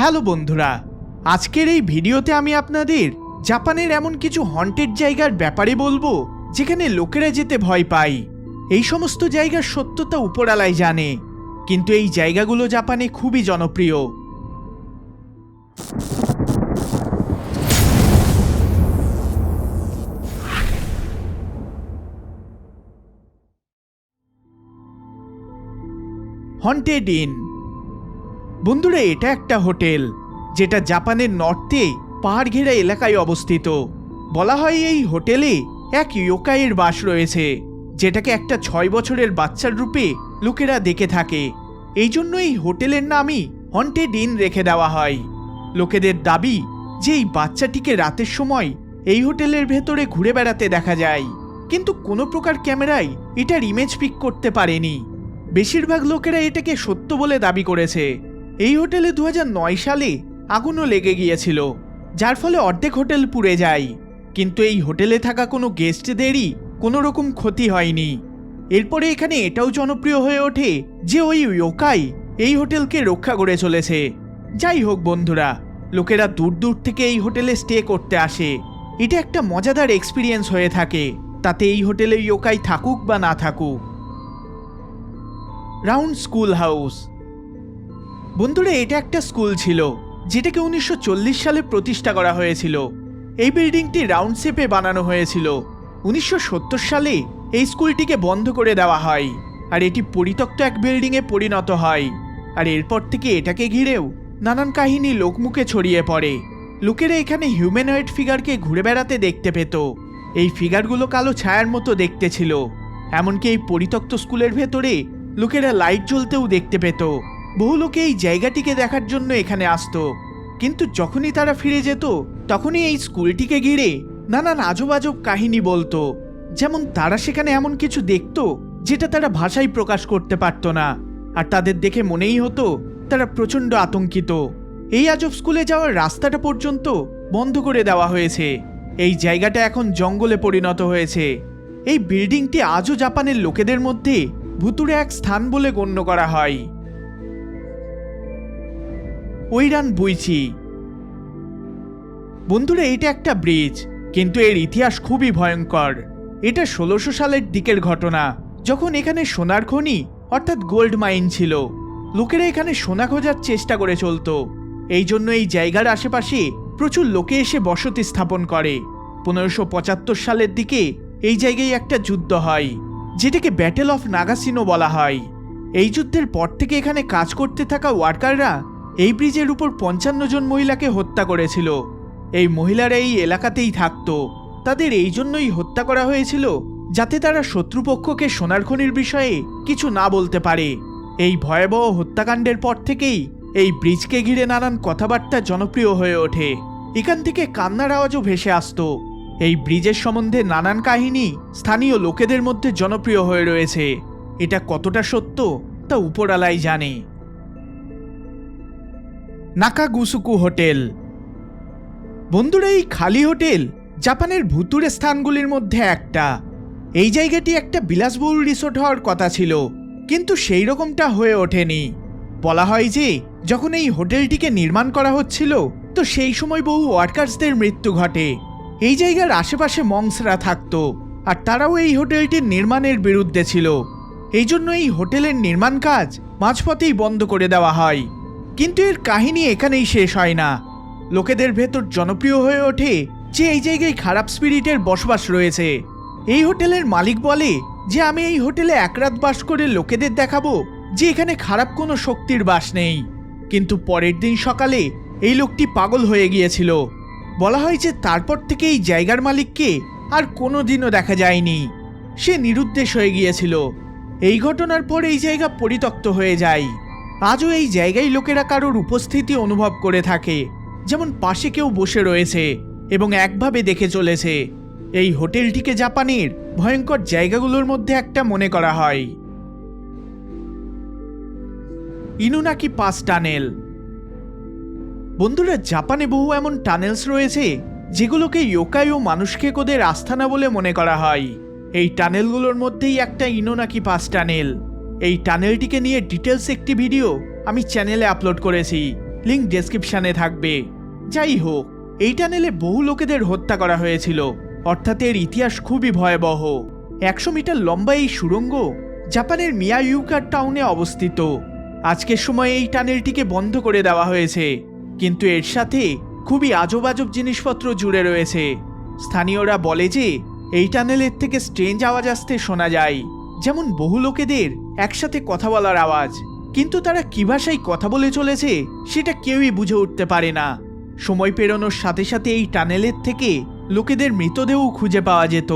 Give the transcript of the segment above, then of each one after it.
Hello বন্ধুরা, আজকের এই ভিডিওতে আমি আপনাদের জাপানের এমন কিছু হন্টেড জায়গার ব্যাপারে বলব, যেখানে লোকেরা যেতে ভয় পায়। এই সমস্ত জায়গার সত্যতা উপরালাই জানে, কিন্তু এই জায়গাগুলো জাপানে খুবই জনপ্রিয়। হন্টেড ইন বন্ধুরা, এটা একটা হোটেল যেটা জাপানের নর্থে পাহাড় ঘেরা এলাকায় অবস্থিত। বলা হয় এই হোটেলে এক ইয়োকাইয়ের বাস রয়েছে, যেটাকে একটা ছয় বছরের বাচ্চার রূপে লোকেরা দেখে থাকে। এই জন্য এই হোটেলের নামই হন্টেড ইন রেখে দেওয়া হয়। লোকেদের দাবি যে এই বাচ্চাটিকে রাতের সময় এই হোটেলের ভেতরে ঘুরে বেড়াতে দেখা যায়, কিন্তু কোনো প্রকার ক্যামেরায় এটার ইমেজ পিক করতে পারেনি। বেশিরভাগ লোকেরা এটাকে সত্য বলে দাবি করেছে। এই হোটেলে দু হাজার নয় সালে আগুনও লেগে গিয়েছিল, যার ফলে অর্ধেক হোটেল পুড়ে যায়। কিন্তু এই হোটেলে থাকা কোনো গেস্টদেরই কোনো রকম ক্ষতি হয়নি। এরপরে এখানে এটাও জনপ্রিয় হয়ে ওঠে যে ওই ইয়োকাই এই হোটেলকে রক্ষা করে চলেছে। যাই হোক বন্ধুরা, লোকেরা দূর দূর থেকে এই হোটেলে স্টে করতে আসে। এটা একটা মজাদার এক্সপিরিয়েন্স হয়ে থাকে, তাতে এই হোটেলে ইয়োকাই থাকুক বা না থাকুক। রাউন্ড স্কুল হাউস বন্ধুরা, এটা একটা স্কুল ছিল, যেটাকে উনিশশো চল্লিশ সালে প্রতিষ্ঠা করা হয়েছিল। এই বিল্ডিংটি রাউন্ড শেপে বানানো হয়েছিল। উনিশশো সত্তর সালে এই স্কুলটিকে বন্ধ করে দেওয়া হয়, আর এটি পরিত্যক্ত এক বিল্ডিংয়ে পরিণত হয়। আর এরপর থেকে এটাকে ঘিরেও নানান কাহিনী লোকমুখে ছড়িয়ে পড়ে। লোকেরা এখানে হিউম্যানয়েড ফিগারকে ঘুরে বেড়াতে দেখতে পেত। এই ফিগারগুলো কালো ছায়ার মতো দেখতে ছিল। এমনকি এই পরিত্যক্ত স্কুলের ভেতরে লোকেরা লাইট জ্বলতেও দেখতে পেত। বহু লোকে এই জায়গাটিকে দেখার জন্য এখানে আসতো। কিন্তু যখনই তারা ফিরে যেত, তখনই এই স্কুলটিকে ঘিরে নানান আজব আজব কাহিনী বলতো। যেমন তারা সেখানে এমন কিছু দেখত, যেটা তারা ভাষায় প্রকাশ করতে পারতো না। আর তাদের দেখে মনেই হতো, তারা প্রচণ্ড আতঙ্কিত। এই আজব স্কুলে যাওয়ার রাস্তাটা পর্যন্ত বন্ধ করে দেওয়া হয়েছে। এই জায়গাটা এখন জঙ্গলে পরিণত হয়েছে। এই বিল্ডিংটি আজও জাপানের লোকেদের মধ্যে ভুতুরে এক স্থান বলে গণ্য করা হয়। ওইরান বুইচি বন্ধুরা এটা একটা ব্রিজ, কিন্তু এর ইতিহাস খুবই ভয়ঙ্কর। এটা ষোলোশো সালের দিকের ঘটনা, যখন এখানে সোনার খনি, অর্থাৎ গোল্ড মাইন ছিল। লোকেরা এখানে সোনা খোঁজার চেষ্টা করে চলতো। এই জন্য এই জায়গার আশেপাশে প্রচুর লোকে এসে বসতি স্থাপন করে। পনেরোশো পঁচাত্তর সালের দিকে এই জায়গায় একটা যুদ্ধ হয়, যেটাকে ব্যাটেল অফ নাগাসিনো বলা হয়। এই যুদ্ধের পর থেকে এখানে কাজ করতে থাকা ওয়ার্কাররা এই ব্রিজের উপর পঞ্চান্ন জন মহিলাকে হত্যা করেছিল। এই মহিলারা এই এলাকাতেই থাকত। তাদের এই জন্যই হত্যা করা হয়েছিল যাতে তারা শত্রুপক্ষকে সোনার খনির বিষয়ে কিছু না বলতে পারে। এই ভয়াবহ হত্যাকাণ্ডের পর থেকেই এই ব্রিজকে ঘিরে নানান কথাবার্তা জনপ্রিয় হয়ে ওঠে। এখান থেকে কান্নার আওয়াজও ভেসে আসতো। এই ব্রিজের সম্বন্ধে নানান কাহিনী স্থানীয় লোকেদের মধ্যে জনপ্রিয় হয়ে রয়েছে। এটা কতটা সত্য তা উপরালাই জানে। Nakagusuku hotel. বন্ধুরা, এই খালি হোটেল জাপানের ভুতুরে স্থানগুলির মধ্যে একটা। এই জায়গাটি একটা বিলাসবহুল রিসোর্ট হওয়ার কথা ছিল, কিন্তু সেই রকমটা হয়ে ওঠেনি। বলা হয় যে, যখন এই হোটেলটিকে নির্মাণ করা হচ্ছিল, তো সেই সময় বহু ওয়ার্কার্সদের মৃত্যু ঘটে। এই জায়গার আশেপাশে মংসরা থাকতো, আর তারাও এই হোটেলটির নির্মাণের বিরুদ্ধে ছিল। এই জন্য এই হোটেলের নির্মাণ কাজ মাঝপথেই বন্ধ করে দেওয়া হয়। কিন্তু এর কাহিনী এখানেই শেষ হয় না। লোকেদের ভেতর জনপ্রিয় হয়ে ওঠে যে এই জায়গায় খারাপ স্পিরিটের বসবাস রয়েছে। এই হোটেলের মালিক বলে যে আমি এই হোটেলে এক রাত বাস করে লোকেদের দেখাবো যে এখানে খারাপ কোনো শক্তির বাস নেই। কিন্তু পরের দিন সকালে এই লোকটি পাগল হয়ে গিয়েছিল। বলা হয় যে তারপর থেকে এই জায়গার মালিককে আর কোনো দিনও দেখা যায়নি। সে নিরুদ্দেশ হয়ে গিয়েছিল। এই ঘটনার পর এই জায়গা পরিত্যক্ত হয়ে যায়। আজও এই জায়গায় লোকেরা কারোর উপস্থিতি অনুভব করে থাকে। যেমন পাশে কেউ বসে রয়েছে এবং একভাবে দেখে চলেছে। এই হোটেলটিকে জাপানের ভয়ঙ্কর জায়গাগুলোর মধ্যে একটা মনে করা হয়। Inunaki pass tunnel. বন্ধুরা, জাপানে বহু এমন টানেলস রয়েছে, যেগুলোকে ইয়োকাই ও মানুষকেকোদের আস্থানা বলে মনে করা হয়। এই টানেলগুলোর মধ্যেই একটা ইনোনাকি পাস টানেল। এই টানেলটিকে নিয়ে ডিটেলস একটি ভিডিও আমি চ্যানেলে আপলোড করেছি। লিঙ্ক ডেসক্রিপশানে থাকবে। যাই হোক, এই টানেলে বহু লোকেদের হত্যা করা হয়েছিল। অর্থাৎ এর ইতিহাস খুবই ভয়াবহ। একশো মিটার লম্বা এই সুড়ঙ্গ জাপানের মিয়াইউকার টাউনে অবস্থিত। আজকের সময় এই টানেলটিকে বন্ধ করে দেওয়া হয়েছে। কিন্তু এর সাথে খুবই আজব আজব জিনিসপত্র জুড়ে রয়েছে। স্থানীয়রা বলে যে, এই টানেলের থেকে স্ট্রেঞ্জ আওয়াজ আসতে শোনা যায়। যেমন বহু লোকেদের একসাথে কথা বলার আওয়াজ। কিন্তু তারা কি ভাষায় কথা বলে চলেছে, সেটা কেউই বুঝে উঠতে পারে না। সময় পেরোনোর সাথে সাথে এই টানেলের থেকে লোকেদের মৃতদেহ খুঁজে পাওয়া যেত।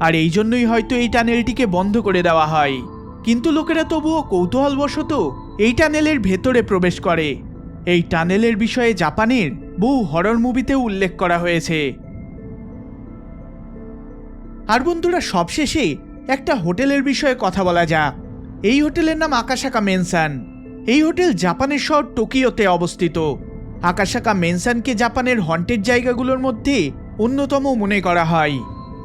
আর এই জন্যই হয়তো এই টানেলটিকে বন্ধ করে দেওয়া হয়। কিন্তু লোকেরা তবুও কৌতূহলবশত এই টানেলের ভেতরে প্রবেশ করে। এই টানেলের বিষয়ে জাপানের বহু হরর মুভিতেও উল্লেখ করা হয়েছে। আর বন্ধুরা, সবশেষে একটা হোটেলের বিষয়ে কথা বলা যাক। এই হোটেলের নাম আকাশাকা মেনসান। এই হোটেল জাপানের শহর টোকিওতে অবস্থিত। আকাশাকা মেনসানকে জাপানের হন্টেড জায়গাগুলোর মধ্যে অন্যতম মনে করা হয়।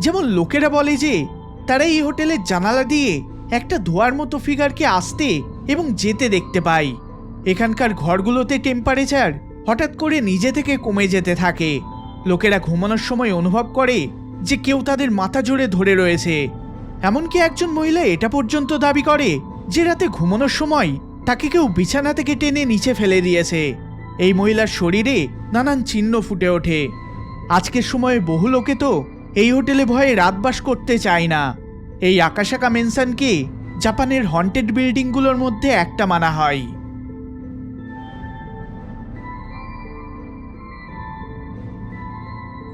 যেমন লোকেরা বলে যে, তারা এই হোটেলের জানালা দিয়ে একটা ধোয়ার মতো ফিগারকে আসতে এবং যেতে দেখতে পায়। এখানকার ঘরগুলোতে টেম্পারেচার হঠাৎ করে নিজে থেকে কমে যেতে থাকে। লোকেরা ঘুমানোর সময় অনুভব করে যে কেউ তাদের মাথা জুড়ে ধরে রয়েছে। এমনকি একজন মহিলা এটা পর্যন্ত দাবি করে যে রাতে ঘুমানোর সময় তাকে কেউ বিছানা থেকে টেনে নিচে ফেলে দিয়েছে। এই মহিলার শরীরে নানান চিহ্ন ফুটে ওঠে। আজকের সময়ে বহু লোকে তো এই হোটেলে ভয়ে রাত বাস করতে চায় না। এই আকাশাকা মেনশনকে জাপানের হন্টেড বিল্ডিংগুলোর মধ্যে একটা মানা হয়।